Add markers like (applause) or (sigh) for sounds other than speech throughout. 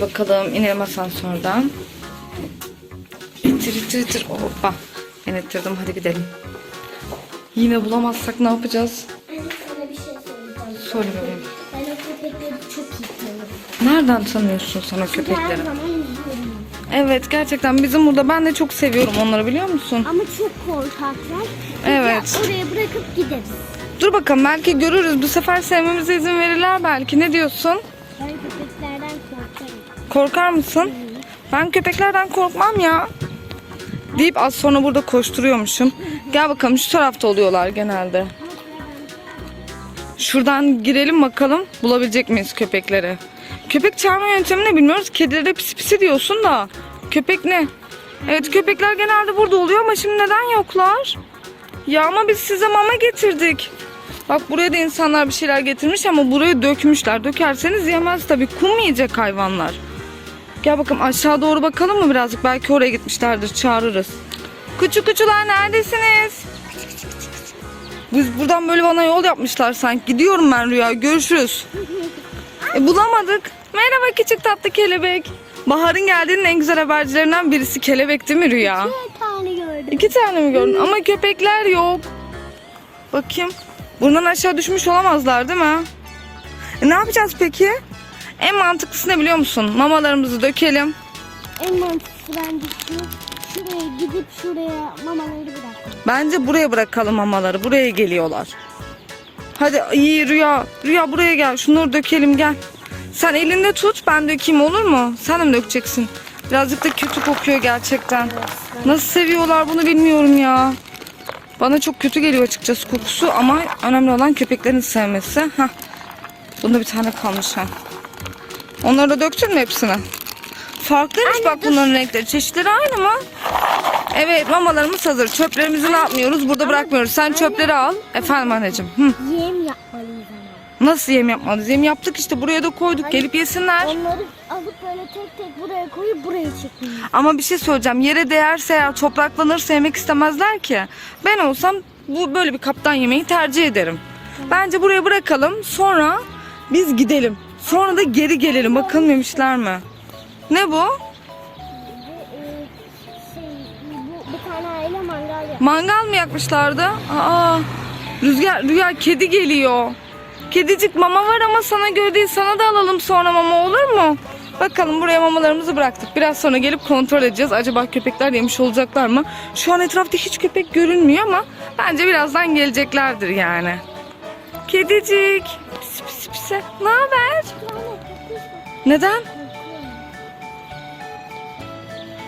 Bakalım inelim asansörden. İttir ittir ittir. Hoppa. Ben ittirdim hadi gidelim. Yine bulamazsak ne yapacağız? Anne sana bir şey söyleyeceğim. Söyle bebeğim. Ben o köpekleri çok iyi tanırım. Nereden tanıyorsun sana köpekleri? Evet gerçekten bizim burada ben de çok seviyorum onları biliyor musun? Ama çok korkaklar. Evet. Ya oraya bırakıp gideriz. Dur bakalım belki görürüz. Bu sefer sevmemize izin verirler belki. Ne diyorsun? Korkar mısın? Ben köpeklerden korkmam ya. Deyip az sonra burada koşturuyormuşum. Gel bakalım şu tarafta oluyorlar genelde. Şuradan girelim bakalım bulabilecek miyiz köpekleri? Köpek çağırma yöntemini bilmiyoruz. Kedilere pisi pisi diyorsun da. Köpek ne? Evet köpekler genelde burada oluyor ama şimdi neden yoklar? Ya ama biz size mama getirdik. Bak buraya da insanlar bir şeyler getirmiş ama buraya dökmüşler. Dökerseniz yemez tabii. Kum yiyecek hayvanlar. Gel bakalım aşağı doğru bakalım mı birazcık? Belki oraya gitmişlerdir. Çağırırız. Küçük küçüler neredesiniz? Biz buradan böyle bana yol yapmışlar sanki. Gidiyorum ben Rüya. Görüşürüz. E, bulamadık. Merhaba küçük tatlı kelebek. Bahar'ın geldiğinin en güzel habercilerinden birisi kelebek değil mi Rüya? Bir tane gördüm. İki tane mi gördün? Ama köpekler yok. Bakayım. Buradan aşağı düşmüş olamazlar değil mi? E, ne yapacağız peki? En mantıklısı ne biliyor musun? Mamalarımızı dökelim. En mantıklısı bence şu. Şuraya gidip şuraya mamaları bırakmak. Bence buraya bırakalım mamaları. Buraya geliyorlar. Hadi iyi Rüya. Rüya buraya gel. Şunları dökelim gel. Sen elinde tut ben dökeyim olur mu? Sen de mi dökeceksin? Birazcık da kötü kokuyor gerçekten. Nasıl seviyorlar bunu bilmiyorum ya. Bana çok kötü geliyor açıkçası kokusu ama önemli olan köpeklerin sevmesi. Heh. Bunda bir tane kalmış ha. Onları da döktün mü hepsini? Farklıymış bak bunların renkleri. Çeşitleri aynı mı? Evet mamalarımız hazır. Çöplerimizi ne yapmıyoruz? Burada bırakmıyoruz. Sen çöpleri al. Efendim anneciğim. Hı. Yem yapmalıyız ama. Nasıl yem yapmalıyız? Yem yaptık işte buraya da koyduk. Gelip yesinler. Onları alıp böyle tek tek buraya koyup buraya çekmeliyiz. Ama bir şey söyleyeceğim. Yere değerse ya topraklanırsa yemek istemezler ki. Ben olsam bu böyle bir kaptan yemeği tercih ederim. Bence buraya bırakalım. Sonra biz gidelim. Sonra da geri gelelim. Bakalım yemişler mi? Ne bu? Bir tane aile mangal. Mangal mı yakmışlardı? Aa, Rüzgar, Rüya kedi geliyor. Kedicik mama var ama sana göre değil. Sana da alalım sonra mama olur mu? Bakalım buraya mamalarımızı bıraktık. Biraz sonra gelip kontrol edeceğiz. Acaba köpekler yemiş olacaklar mı? Şu an etrafta hiç köpek görünmüyor ama bence birazdan geleceklerdir yani. Kedicik. Pis pis pis. Ne haber? Neden?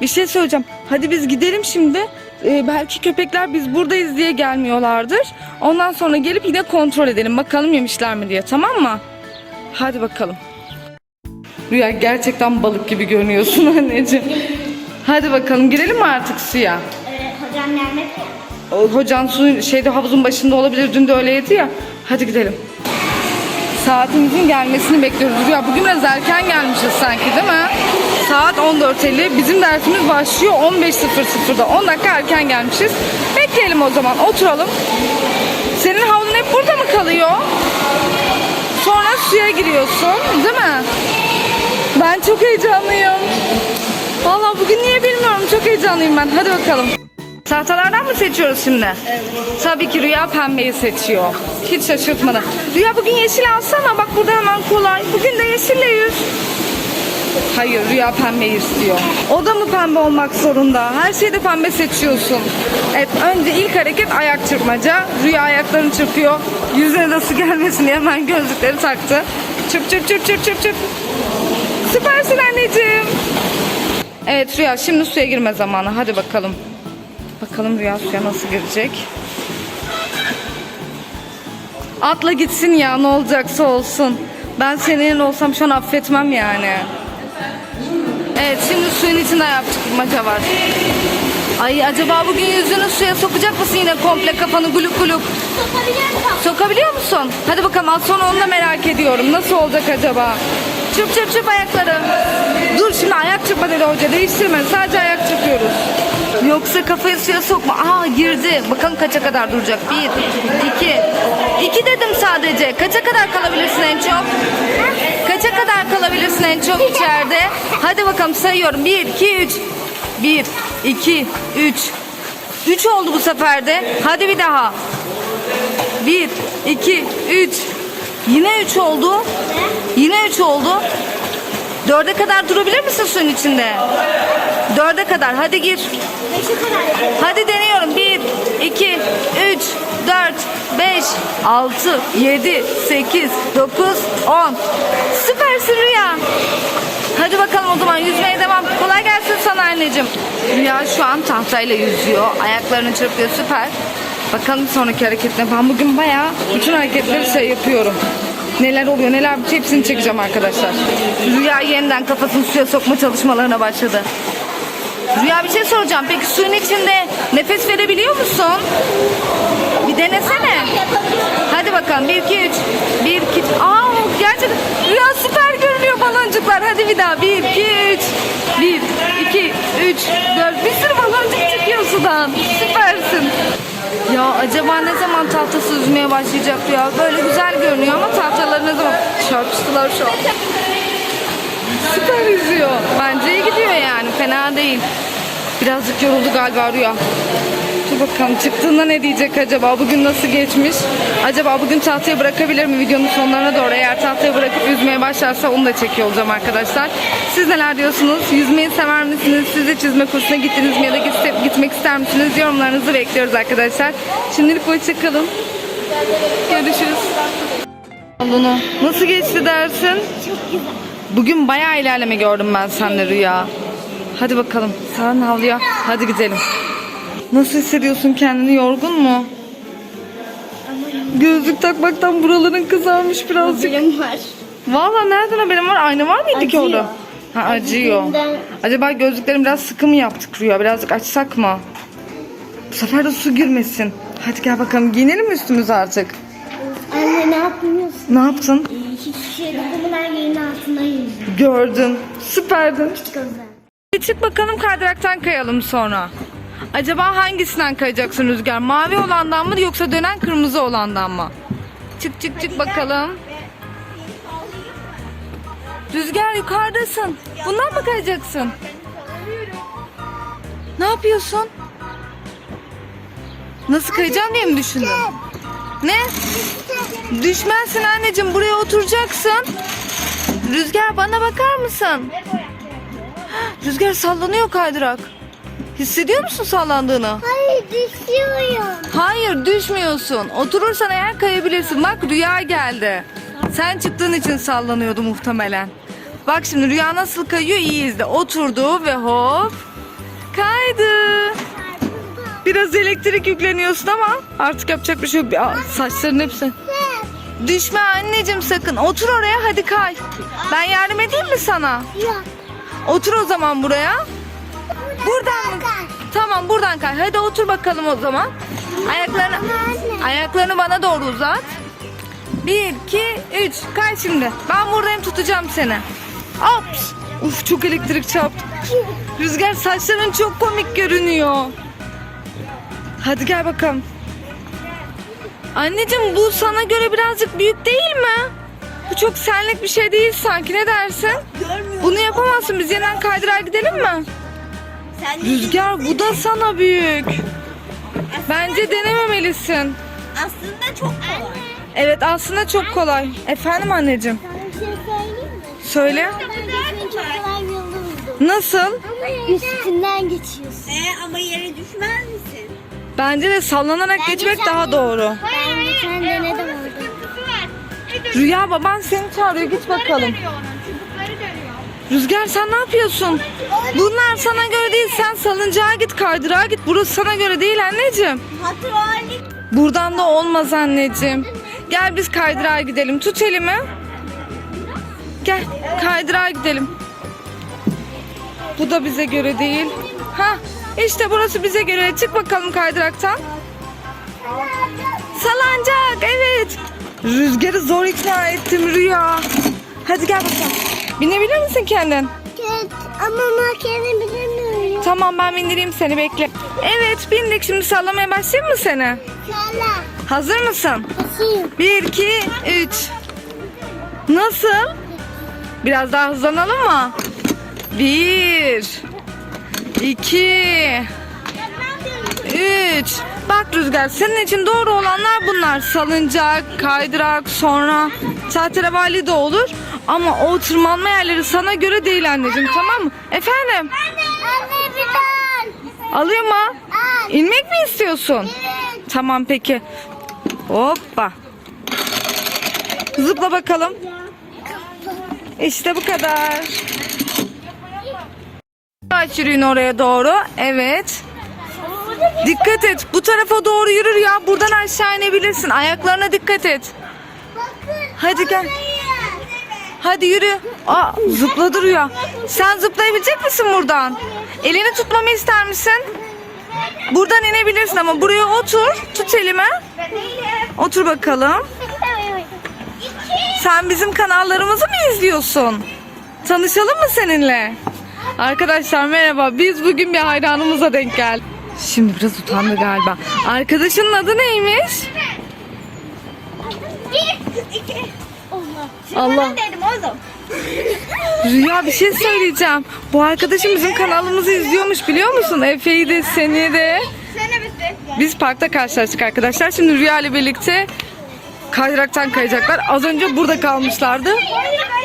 Bir şey söyleyeceğim. Hadi biz gidelim şimdi. Ee, belki köpekler biz buradayız diye gelmiyorlardır. Ondan sonra gelip yine kontrol edelim. Bakalım yemişler mi diye tamam mı? Hadi bakalım. Rüya gerçekten balık gibi görünüyorsun (laughs) anneciğim. Hadi bakalım girelim mi artık suya? Ee, hocam Mehmet O, hocan suyun şeyde havuzun başında olabilir. Dün de öyleydi ya. Hadi gidelim. Saatimizin gelmesini bekliyoruz. Rüya bugün biraz erken gelmişiz sanki değil mi? Saat 14.50. Bizim dersimiz başlıyor 15.00'da. 10 dakika erken gelmişiz. Bekleyelim o zaman. Oturalım. Senin havlun hep burada mı kalıyor? Sonra suya giriyorsun değil mi? Ben çok heyecanlıyım. Vallahi bugün niye bilmiyorum. Çok heyecanlıyım ben. Hadi bakalım. Tahtalardan mı seçiyoruz şimdi? Evet. Tabii ki Rüya pembeyi seçiyor. Hiç şaşırtmadı. Rüya bugün yeşil alsana. Bak burada hemen kolay. Bugün de yeşille yüz. Hayır Rüya pembeyi istiyor. O da mı pembe olmak zorunda? Her şeyde pembe seçiyorsun. Evet önce ilk hareket ayak çırpmaca. Rüya ayaklarını çırpıyor. Yüzüne de su gelmesin diye hemen gözlükleri taktı. Çırp çırp çırp çırp çırp çırp. Süpersin anneciğim. Evet Rüya şimdi suya girme zamanı. Hadi bakalım. Bakalım Rüya suya nasıl girecek. Atla gitsin ya ne olacaksa olsun. Ben senin olsam şu an affetmem yani. Evet şimdi suyun içinde ayak çıkmaca var. Ay acaba bugün yüzünü suya sokacak mısın yine komple kafanı guluk guluk? Sokabiliyor musun? Hadi bakalım az sonra onu da merak ediyorum. Nasıl olacak acaba? Çırp çırp çırp ayakları. Dur şimdi ayak çırpma söyledi hoca değiştirme sadece ayak çekiyoruz. Yoksa kafayı suya sokma. Aa girdi. Bakalım kaça kadar duracak. Bir, iki. İki dedim sadece. Kaça kadar kalabilirsin en çok? Kaça kadar kalabilirsin en çok içeride? Hadi bakalım sayıyorum. Bir, iki, üç. Bir, iki, üç. Üç oldu bu sefer de. Hadi bir daha. Bir, iki, üç. Yine üç oldu. Yine üç oldu. Dörde kadar durabilir misin suyun içinde? Dörde kadar. Hadi gir. Hadi deniyorum. Bir, iki, üç, dört, beş, altı, yedi, sekiz, dokuz, on. Süpersin Rüya. Hadi bakalım o zaman yüzmeye devam. Kolay gelsin sana anneciğim. Rüya şu an tahtayla yüzüyor. Ayaklarını çırpıyor süper. Bakalım sonraki hareketine. Ben bugün bayağı bütün hareketleri şey yapıyorum. Neler oluyor neler bitiyor hepsini çekeceğim arkadaşlar. Rüya yeniden kafasını suya sokma çalışmalarına başladı. Rüya bir şey soracağım. Peki suyun içinde nefes verebiliyor musun? Bir denesene. Hadi bakalım. 1 2 3. 1 2 Aa gerçekten Rüya süper görünüyor baloncuklar. Hadi bir daha. 1 2 3. 1 2 3 4. Bir sürü baloncuk çıkıyor sudan. Süpersin. Ya acaba ne zaman tahtası yüzmeye başlayacak Rüya? Böyle güzel görünüyor ama tahtaları ne zaman çarpıştılar şu an. Süper yüzüyor. Bence iyi gidiyor yani. Fena değil. Birazcık yoruldu galiba Rüya. Dur bakalım çıktığında ne diyecek acaba? Bugün nasıl geçmiş? Acaba bugün tahtayı bırakabilir mi videonun sonlarına doğru? Eğer tahtayı bırakıp yüzmeye başlarsa onu da çekiyor olacağım arkadaşlar. Siz neler diyorsunuz? Yüzmeyi sever misiniz? Siz hiç yüzme kursuna gittiniz mi ya da gitmek ister misiniz? Yorumlarınızı bekliyoruz arkadaşlar. Şimdilik hoşçakalın. Görüşürüz. Bunu nasıl geçti dersin? Bugün bayağı ilerleme gördüm ben seninle Rüya. Hadi bakalım. Sen havluya. Hadi gidelim. Nasıl hissediyorsun kendini? Yorgun mu? Gözlük takmaktan buraların kızarmış birazcık. Benim var. Valla nereden haberin var? Ayna var mıydı ki Acıyor. orada? Ha acıyor. Acıdığından- Acaba gözlüklerini biraz sıkı mı yaptık Rüya? Birazcık açsak mı? Bu sefer de su girmesin. Hadi gel bakalım giyinelim mi üstümüzü artık? Anne ne yapıyorsun? Ne yaptın? Hiçbir şey dokunmadan yerin altına yüzdüm. Gördün. Süperdin. Bir çık bakalım kaydıraktan kayalım sonra. Acaba hangisinden kayacaksın Rüzgar? Mavi olandan mı yoksa dönen kırmızı olandan mı? Çık çık çık bakalım. Rüzgar yukarıdasın. Bundan mı kayacaksın? Ne yapıyorsun? Nasıl kayacağım diye mi düşündün? Ne? Düşmezsin anneciğim buraya oturacaksın. Rüzgar bana bakar mısın? (gasps) Rüzgar sallanıyor kaydırak. Hissediyor musun sallandığını? Hayır düşüyorum. Hayır düşmüyorsun. Oturursan eğer kayabilirsin. Bak rüya geldi. Sen çıktığın için sallanıyordu muhtemelen. Bak şimdi rüya nasıl kayıyor iyi izle. Oturdu ve hop kaydı. Biraz elektrik yükleniyorsun ama artık yapacak bir şey yok. Aa, Saçların hepsi. Düşme anneciğim sakın. Otur oraya hadi kay. Ben yardım edeyim mi sana? Yok. Otur o zaman buraya. Buradan mı? Tamam buradan kay. Hadi otur bakalım o zaman. Ayaklarını ayaklarını bana doğru uzat. Bir, iki, üç. Kay şimdi. Ben buradayım tutacağım seni. Ops. Uf çok elektrik çarptı. Rüzgar saçların çok komik görünüyor. Hadi gel bakalım. Anneciğim bu sana göre birazcık büyük değil mi? Bu çok senlik bir şey değil sanki ne dersin? Bunu yapamazsın biz yeniden kaydırağa gidelim mi? Sen Rüzgar bu da sana büyük. Bence denememelisin. aslında çok kolay. Evet aslında çok kolay. Efendim anneciğim. Bir şey söyleyeyim mi? Söyle. Ben çok kolay bir yolda buldum. Nasıl? Üstünden geçiyorsun. Ee, ama yere düşmez misin? Bence de sallanarak geçmek daha doğru. Ben geçen denedim orada. Rüya baban seni çağırıyor git bakalım. Rüzgar sen ne yapıyorsun? Bunlar sana göre değil sen salıncağa git kaydırağa git. Burası sana göre değil anneciğim. Buradan da olmaz anneciğim. Gel biz kaydırağa gidelim. Tut elimi. Gel kaydırağa gidelim. Bu da bize göre değil. Ha işte burası bize göre. Çık bakalım kaydıraktan. Salancak evet. Rüzgarı zor ikna ettim Rüya. Hadi gel bakalım. Binebilir misin kendin? Evet ama makyajı bilemiyorum. Tamam ben bindireyim seni bekle. Evet bindik şimdi sallamaya başlayayım mı seni? Sala. Hazır mısın? Basayım. 1, 2, 3. Nasıl? Biraz daha hızlanalım mı? 1, 2, 3. Bak Rüzgar senin için doğru olanlar bunlar. Salıncak, kaydırak, sonra tahterevalli de olur. Ama o tırmanma yerleri sana göre değil anneciğim tamam mı? Efendim? Anne bir daha. Alayım mı? Al. İnmek mi istiyorsun? Evet. Tamam peki. Hoppa. Zıpla bakalım. İşte bu kadar. Aç yürüyün oraya doğru. Evet. Dikkat et. Bu tarafa doğru yürür ya. Buradan aşağı inebilirsin. Ayaklarına dikkat et. Hadi gel. Hadi yürü. Aa, zıpladı Rüya. Sen zıplayabilecek misin buradan? Elini tutmamı ister misin? Buradan inebilirsin ama buraya otur. Tut elime. Otur bakalım. Sen bizim kanallarımızı mı izliyorsun? Tanışalım mı seninle? Arkadaşlar merhaba. Biz bugün bir hayranımıza denk geldik. Şimdi biraz utandı galiba. Arkadaşının adı neymiş? Allah. dedim oğlum. (laughs) Rüya bir şey söyleyeceğim. Bu arkadaşım bizim kanalımızı izliyormuş biliyor musun? Efe'yi de seni de. Biz parkta karşılaştık arkadaşlar. Şimdi Rüya ile birlikte kaydıraktan kayacaklar. Az önce burada kalmışlardı.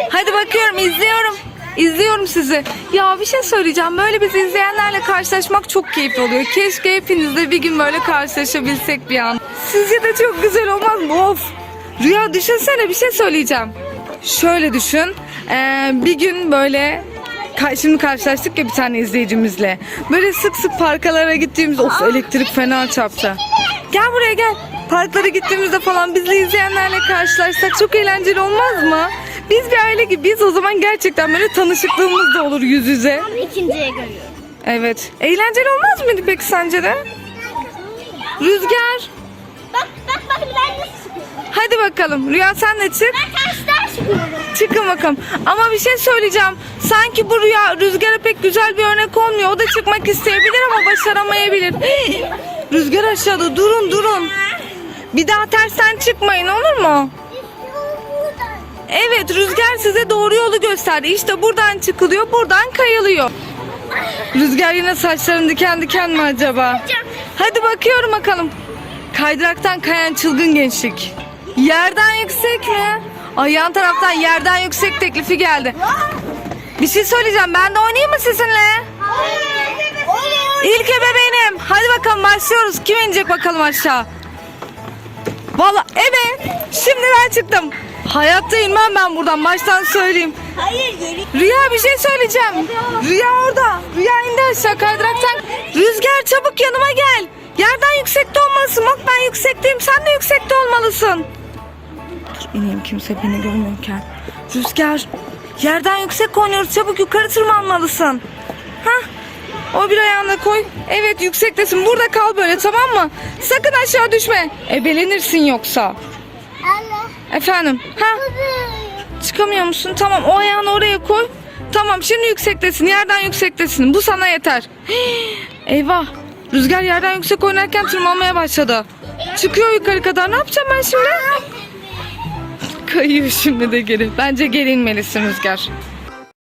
Hadi bakıyorum izliyorum. İzliyorum sizi. Ya bir şey söyleyeceğim. Böyle bizi izleyenlerle karşılaşmak çok keyifli oluyor. Keşke hepiniz de bir gün böyle karşılaşabilsek bir an. Sizce de çok güzel olmaz mı? Of. Rüya düşünsene bir şey söyleyeceğim. Şöyle düşün. Ee, bir gün böyle Şimdi karşılaştık ya bir tane izleyicimizle. Böyle sık sık parkalara gittiğimizde of elektrik fena çarptı. Gel buraya gel. Parklara gittiğimizde falan bizi izleyenlerle karşılaşsak çok eğlenceli olmaz mı? Biz bir aile gibiyiz o zaman gerçekten böyle tanışıklığımız da olur yüz yüze. İkinciye görüyorum. Evet. Eğlenceli olmaz mıydı peki sence de? Rüzgar. Bak bak bak ben. Hadi bakalım. Rüya sen de çık. Taşlar çıkıyorum. Çıkın bakalım. Ama bir şey söyleyeceğim. Sanki bu rüya rüzgara pek güzel bir örnek olmuyor. O da çıkmak isteyebilir ama başaramayabilir. (laughs) Rüzgar aşağıda. Durun durun. Bir daha tersten çıkmayın olur mu? Evet rüzgar size doğru yolu gösterdi. İşte buradan çıkılıyor, buradan kayılıyor. Rüzgar yine saçların diken diken mi acaba? Hadi bakıyorum bakalım. Kaydıraktan kayan çılgın gençlik. Yerden yüksek mi? Ay yan taraftan yerden yüksek teklifi geldi. Bir şey söyleyeceğim. Ben de oynayayım mı sizinle? İlk ebeveynim. Hadi bakalım başlıyoruz. Kim inecek bakalım aşağı? Valla evet. Şimdi ben çıktım. Hayatta inmem ben buradan. Baştan söyleyeyim. Hayır geri. Rüya bir şey söyleyeceğim. Rüya orada. Rüya indi aşağı kaydıraktan. Rüzgar çabuk yanıma gel. Yerden yüksekte olmalısın. Bak ben yüksekteyim. Sen de yüksekte olmalısın. İneyim kimse beni görmüyorken. Rüzgar. Yerden yüksek oynuyoruz. Çabuk yukarı tırmanmalısın. Hah. O bir ayağını koy. Evet yüksektesin. Burada kal böyle tamam mı? Sakın aşağı düşme. Ebelenirsin yoksa. Allah. Efendim. Ha? Çıkamıyor musun? Tamam o ayağını oraya koy. Tamam şimdi yüksektesin. Yerden yüksektesin. Bu sana yeter. Hii, (gasps) Eyvah. Rüzgar yerden yüksek oynarken tırmanmaya başladı. Çıkıyor yukarı kadar. Ne yapacağım ben şimdi? Kayıyor şimdi de geri. Bence geri inmelisin Rüzgar.